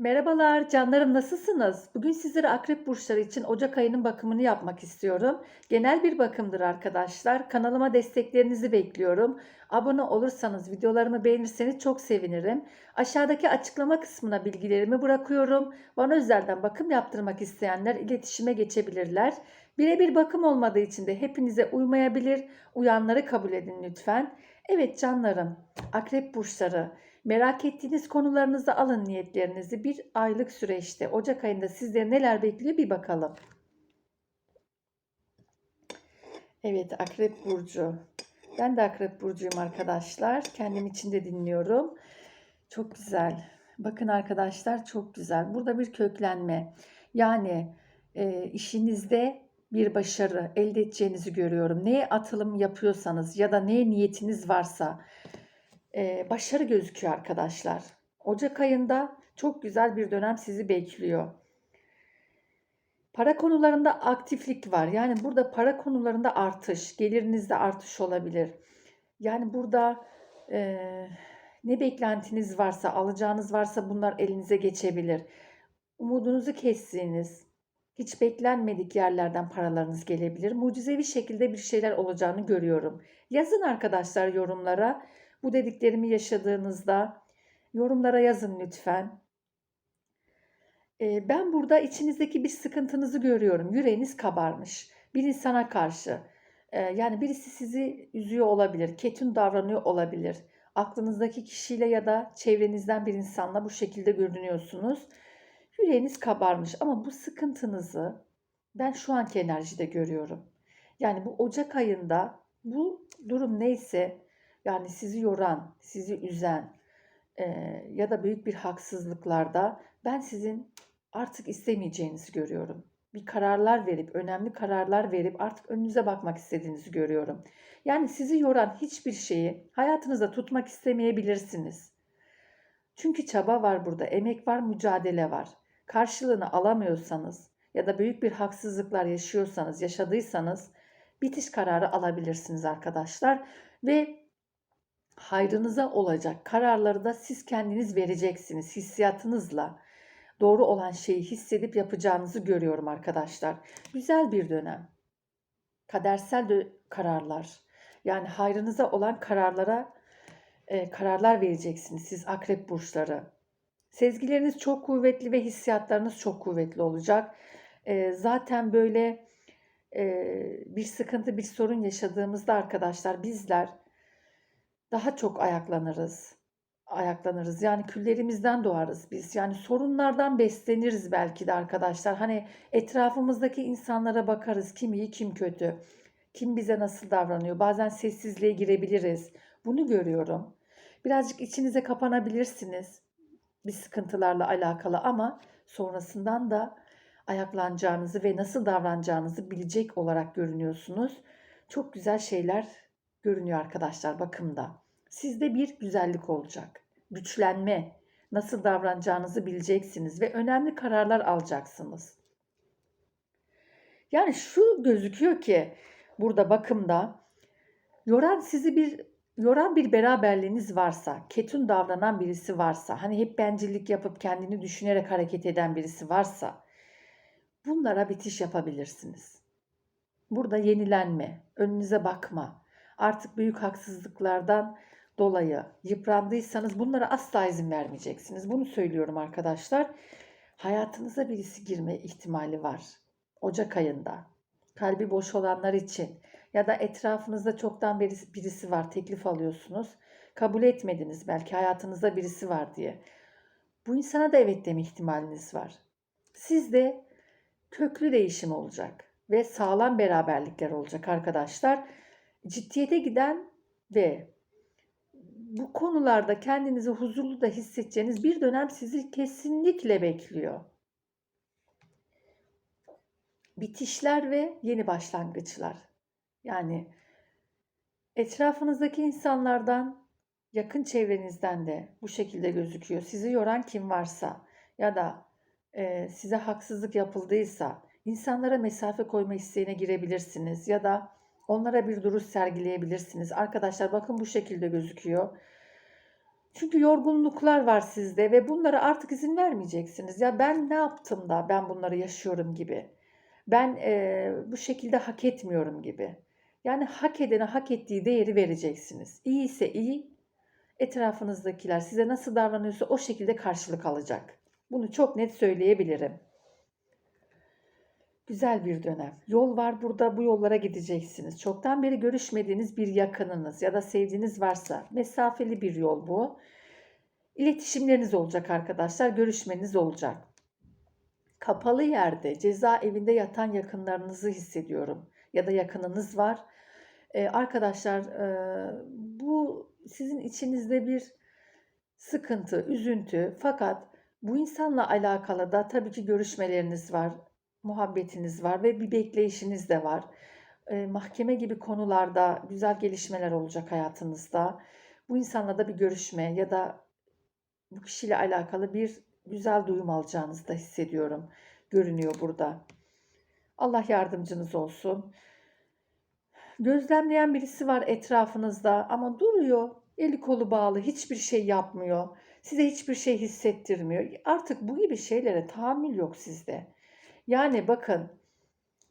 Merhabalar canlarım nasılsınız? Bugün sizlere akrep burçları için Ocak ayının bakımını yapmak istiyorum. Genel bir bakımdır arkadaşlar. Kanalıma desteklerinizi bekliyorum. Abone olursanız, videolarımı beğenirseniz çok sevinirim. Aşağıdaki açıklama kısmına bilgilerimi bırakıyorum. Bana özelden bakım yaptırmak isteyenler iletişime geçebilirler. Birebir bakım olmadığı için de hepinize uymayabilir. Uyanları kabul edin lütfen. Evet canlarım, akrep burçları Merak ettiğiniz konularınızı alın niyetlerinizi bir aylık süreçte Ocak ayında sizleri neler bekliyor bir bakalım. Evet Akrep Burcu. Ben de Akrep Burcu'yum arkadaşlar. Kendim için de dinliyorum. Çok güzel. Bakın arkadaşlar çok güzel. Burada bir köklenme. Yani e, işinizde bir başarı elde edeceğinizi görüyorum. Neye atılım yapıyorsanız ya da neye niyetiniz varsa başarı gözüküyor arkadaşlar. Ocak ayında çok güzel bir dönem sizi bekliyor. Para konularında aktiflik var. Yani burada para konularında artış, gelirinizde artış olabilir. Yani burada e, ne beklentiniz varsa, alacağınız varsa bunlar elinize geçebilir. Umudunuzu kestiğiniz, hiç beklenmedik yerlerden paralarınız gelebilir. Mucizevi şekilde bir şeyler olacağını görüyorum. Yazın arkadaşlar yorumlara. Bu dediklerimi yaşadığınızda yorumlara yazın lütfen. Ee, ben burada içinizdeki bir sıkıntınızı görüyorum. Yüreğiniz kabarmış. Bir insana karşı. Ee, yani birisi sizi üzüyor olabilir. Ketün davranıyor olabilir. Aklınızdaki kişiyle ya da çevrenizden bir insanla bu şekilde görünüyorsunuz. Yüreğiniz kabarmış ama bu sıkıntınızı ben şu anki enerjide görüyorum. Yani bu Ocak ayında bu durum neyse yani sizi yoran, sizi üzen e, ya da büyük bir haksızlıklarda ben sizin artık istemeyeceğinizi görüyorum. Bir kararlar verip, önemli kararlar verip artık önünüze bakmak istediğinizi görüyorum. Yani sizi yoran hiçbir şeyi hayatınızda tutmak istemeyebilirsiniz. Çünkü çaba var burada, emek var, mücadele var. Karşılığını alamıyorsanız ya da büyük bir haksızlıklar yaşıyorsanız, yaşadıysanız bitiş kararı alabilirsiniz arkadaşlar. Ve hayrınıza olacak kararları da siz kendiniz vereceksiniz hissiyatınızla. Doğru olan şeyi hissedip yapacağınızı görüyorum arkadaşlar. Güzel bir dönem. Kadersel de kararlar. Yani hayrınıza olan kararlara e, kararlar vereceksiniz siz akrep burçları. Sezgileriniz çok kuvvetli ve hissiyatlarınız çok kuvvetli olacak. E, zaten böyle e, bir sıkıntı, bir sorun yaşadığımızda arkadaşlar bizler daha çok ayaklanırız. Ayaklanırız. Yani küllerimizden doğarız biz. Yani sorunlardan besleniriz belki de arkadaşlar. Hani etrafımızdaki insanlara bakarız. Kim iyi, kim kötü. Kim bize nasıl davranıyor. Bazen sessizliğe girebiliriz. Bunu görüyorum. Birazcık içinize kapanabilirsiniz. Bir sıkıntılarla alakalı ama sonrasından da ayaklanacağınızı ve nasıl davranacağınızı bilecek olarak görünüyorsunuz. Çok güzel şeyler görünüyor arkadaşlar bakımda. Sizde bir güzellik olacak. Güçlenme, nasıl davranacağınızı bileceksiniz ve önemli kararlar alacaksınız. Yani şu gözüküyor ki burada bakımda yoran sizi bir yoran bir beraberliğiniz varsa, ketun davranan birisi varsa, hani hep bencillik yapıp kendini düşünerek hareket eden birisi varsa bunlara bitiş yapabilirsiniz. Burada yenilenme, önünüze bakma, artık büyük haksızlıklardan dolayı yıprandıysanız bunlara asla izin vermeyeceksiniz. Bunu söylüyorum arkadaşlar. Hayatınıza birisi girme ihtimali var. Ocak ayında. Kalbi boş olanlar için ya da etrafınızda çoktan birisi, var, teklif alıyorsunuz. Kabul etmediniz belki hayatınızda birisi var diye. Bu insana da evet deme ihtimaliniz var. Sizde köklü değişim olacak ve sağlam beraberlikler olacak arkadaşlar ciddiyete giden ve bu konularda kendinizi huzurlu da hissedeceğiniz bir dönem sizi kesinlikle bekliyor. Bitişler ve yeni başlangıçlar. Yani etrafınızdaki insanlardan, yakın çevrenizden de bu şekilde gözüküyor. Sizi yoran kim varsa ya da e, size haksızlık yapıldıysa insanlara mesafe koyma isteğine girebilirsiniz ya da Onlara bir duruş sergileyebilirsiniz. Arkadaşlar bakın bu şekilde gözüküyor. Çünkü yorgunluklar var sizde ve bunlara artık izin vermeyeceksiniz. Ya ben ne yaptım da ben bunları yaşıyorum gibi. Ben eee, bu şekilde hak etmiyorum gibi. Yani hak edene hak ettiği değeri vereceksiniz. İyi ise iyi, etrafınızdakiler size nasıl davranıyorsa o şekilde karşılık alacak. Bunu çok net söyleyebilirim. Güzel bir dönem. Yol var burada, bu yollara gideceksiniz. Çoktan beri görüşmediğiniz bir yakınınız ya da sevdiğiniz varsa mesafeli bir yol bu. İletişimleriniz olacak arkadaşlar, görüşmeniz olacak. Kapalı yerde, cezaevinde yatan yakınlarınızı hissediyorum ya da yakınınız var. Ee, arkadaşlar, e, bu sizin içinizde bir sıkıntı, üzüntü fakat bu insanla alakalı da tabii ki görüşmeleriniz var, muhabbetiniz var ve bir bekleyişiniz de var. Eee, mahkeme gibi konularda güzel gelişmeler olacak hayatınızda. Bu insanla da bir görüşme ya da bu kişiyle alakalı bir güzel duyum alacağınızı da hissediyorum. Görünüyor burada. Allah yardımcınız olsun. Gözlemleyen birisi var etrafınızda ama duruyor. Eli kolu bağlı, hiçbir şey yapmıyor. Size hiçbir şey hissettirmiyor. Artık bu gibi şeylere tahammül yok sizde. Yani bakın,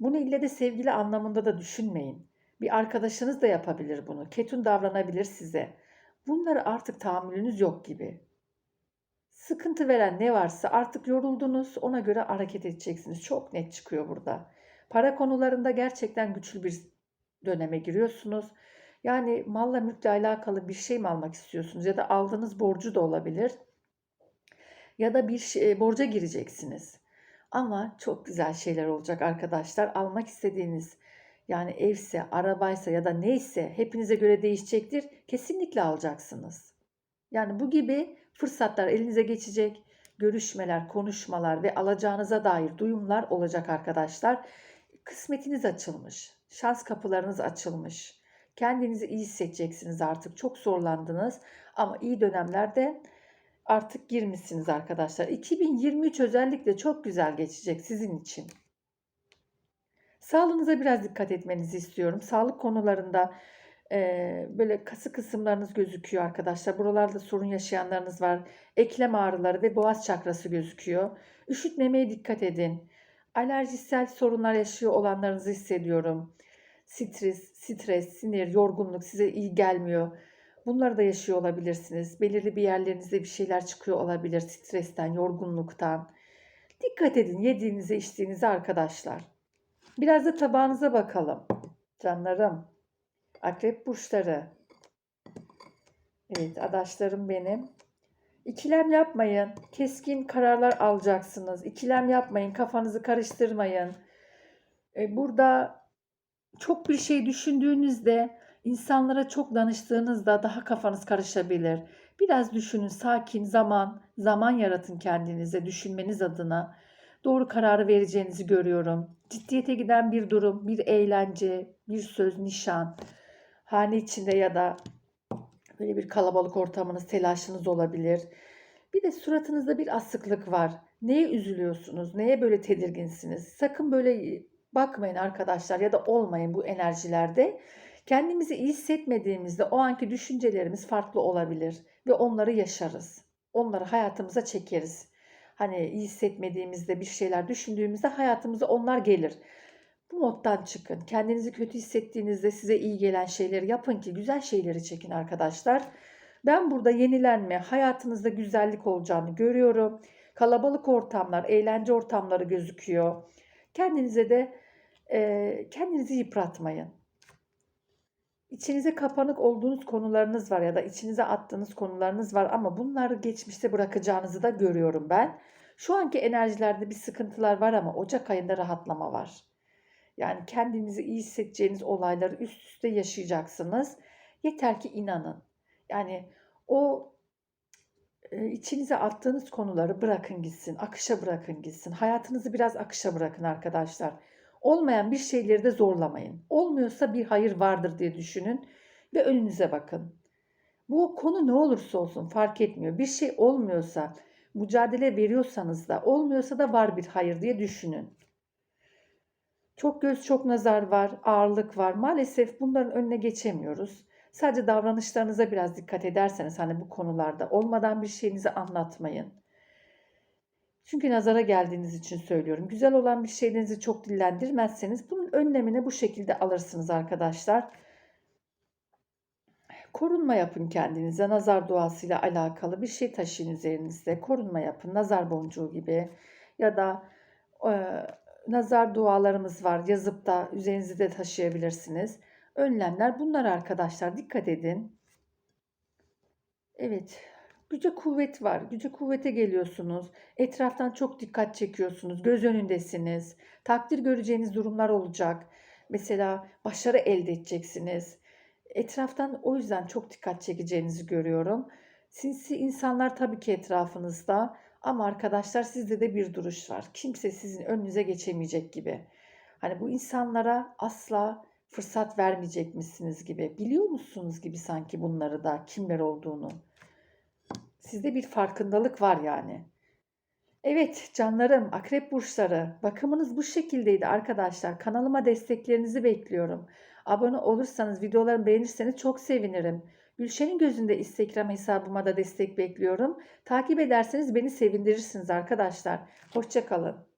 bunu ille de sevgili anlamında da düşünmeyin. Bir arkadaşınız da yapabilir bunu. Ketun davranabilir size. Bunlara artık tahammülünüz yok gibi. Sıkıntı veren ne varsa artık yoruldunuz, ona göre hareket edeceksiniz. Çok net çıkıyor burada. Para konularında gerçekten güçlü bir döneme giriyorsunuz. Yani malla mülkle alakalı bir şey mi almak istiyorsunuz ya da aldığınız borcu da olabilir. Ya da bir şey, borca gireceksiniz. Ama çok güzel şeyler olacak arkadaşlar. Almak istediğiniz yani evse, arabaysa ya da neyse hepinize göre değişecektir. Kesinlikle alacaksınız. Yani bu gibi fırsatlar elinize geçecek. Görüşmeler, konuşmalar ve alacağınıza dair duyumlar olacak arkadaşlar. Kısmetiniz açılmış. Şans kapılarınız açılmış. Kendinizi iyi hissedeceksiniz artık. Çok zorlandınız ama iyi dönemlerde artık girmişsiniz arkadaşlar. 2023 özellikle çok güzel geçecek sizin için. Sağlığınıza biraz dikkat etmenizi istiyorum. Sağlık konularında e, böyle kası kısımlarınız gözüküyor arkadaşlar. Buralarda sorun yaşayanlarınız var. Eklem ağrıları ve boğaz çakrası gözüküyor. Üşütmemeye dikkat edin. Alerjisel sorunlar yaşıyor olanlarınızı hissediyorum. Stres, stres, sinir, yorgunluk size iyi gelmiyor. Bunları da yaşıyor olabilirsiniz. Belirli bir yerlerinizde bir şeyler çıkıyor olabilir stresten, yorgunluktan. Dikkat edin yediğinize, içtiğinize arkadaşlar. Biraz da tabağınıza bakalım. Canlarım. Akrep burçları. Evet, adaşlarım benim. İkilem yapmayın. Keskin kararlar alacaksınız. İkilem yapmayın. Kafanızı karıştırmayın. E, Burada çok bir şey düşündüğünüzde, insanlara çok danıştığınızda daha kafanız karışabilir. Biraz düşünün, sakin, zaman, zaman yaratın kendinize düşünmeniz adına. Doğru kararı vereceğinizi görüyorum. Ciddiyete giden bir durum, bir eğlence, bir söz, nişan, hane içinde ya da böyle bir kalabalık ortamınız, telaşınız olabilir. Bir de suratınızda bir asıklık var. Neye üzülüyorsunuz? Neye böyle tedirginsiniz? Sakın böyle bakmayın arkadaşlar ya da olmayın bu enerjilerde. Kendimizi iyi hissetmediğimizde o anki düşüncelerimiz farklı olabilir ve onları yaşarız. Onları hayatımıza çekeriz. Hani iyi hissetmediğimizde bir şeyler düşündüğümüzde hayatımıza onlar gelir. Bu moddan çıkın. Kendinizi kötü hissettiğinizde size iyi gelen şeyleri yapın ki güzel şeyleri çekin arkadaşlar. Ben burada yenilenme, hayatınızda güzellik olacağını görüyorum. Kalabalık ortamlar, eğlence ortamları gözüküyor. Kendinize de e, kendinizi yıpratmayın. İçinize kapanık olduğunuz konularınız var ya da içinize attığınız konularınız var ama bunları geçmişte bırakacağınızı da görüyorum ben. Şu anki enerjilerde bir sıkıntılar var ama Ocak ayında rahatlama var. Yani kendinizi iyi hissedeceğiniz olayları üst üste yaşayacaksınız. Yeter ki inanın. Yani o e, içinize attığınız konuları bırakın gitsin, akışa bırakın gitsin. Hayatınızı biraz akışa bırakın arkadaşlar. Olmayan bir şeyleri de zorlamayın. Olmuyorsa bir hayır vardır diye düşünün ve önünüze bakın. Bu konu ne olursa olsun fark etmiyor. Bir şey olmuyorsa, mücadele veriyorsanız da, olmuyorsa da var bir hayır diye düşünün. Çok göz çok nazar var, ağırlık var. Maalesef bunların önüne geçemiyoruz. Sadece davranışlarınıza biraz dikkat ederseniz hani bu konularda olmadan bir şeyinizi anlatmayın. Çünkü nazara geldiğiniz için söylüyorum. Güzel olan bir şeylerinizi çok dillendirmezseniz bunun önlemini bu şekilde alırsınız arkadaşlar. Korunma yapın kendinize. Nazar duasıyla alakalı bir şey taşıyın üzerinizde. Korunma yapın. Nazar boncuğu gibi ya da e, nazar dualarımız var. Yazıp da üzerinizde de taşıyabilirsiniz. Önlemler bunlar arkadaşlar. Dikkat edin. Evet. Güce kuvvet var. Güce kuvvete geliyorsunuz. Etraftan çok dikkat çekiyorsunuz. Göz önündesiniz. Takdir göreceğiniz durumlar olacak. Mesela başarı elde edeceksiniz. Etraftan o yüzden çok dikkat çekeceğinizi görüyorum. Sinsi insanlar tabii ki etrafınızda ama arkadaşlar sizde de bir duruş var. Kimse sizin önünüze geçemeyecek gibi. Hani bu insanlara asla fırsat vermeyecekmişsiniz gibi. Biliyor musunuz gibi sanki bunları da kimler olduğunu. Sizde bir farkındalık var yani. Evet canlarım, akrep burçları bakımınız bu şekildeydi arkadaşlar. Kanalıma desteklerinizi bekliyorum. Abone olursanız, videolarımı beğenirseniz çok sevinirim. Gülşen'in gözünde Instagram hesabıma da destek bekliyorum. Takip ederseniz beni sevindirirsiniz arkadaşlar. Hoşçakalın.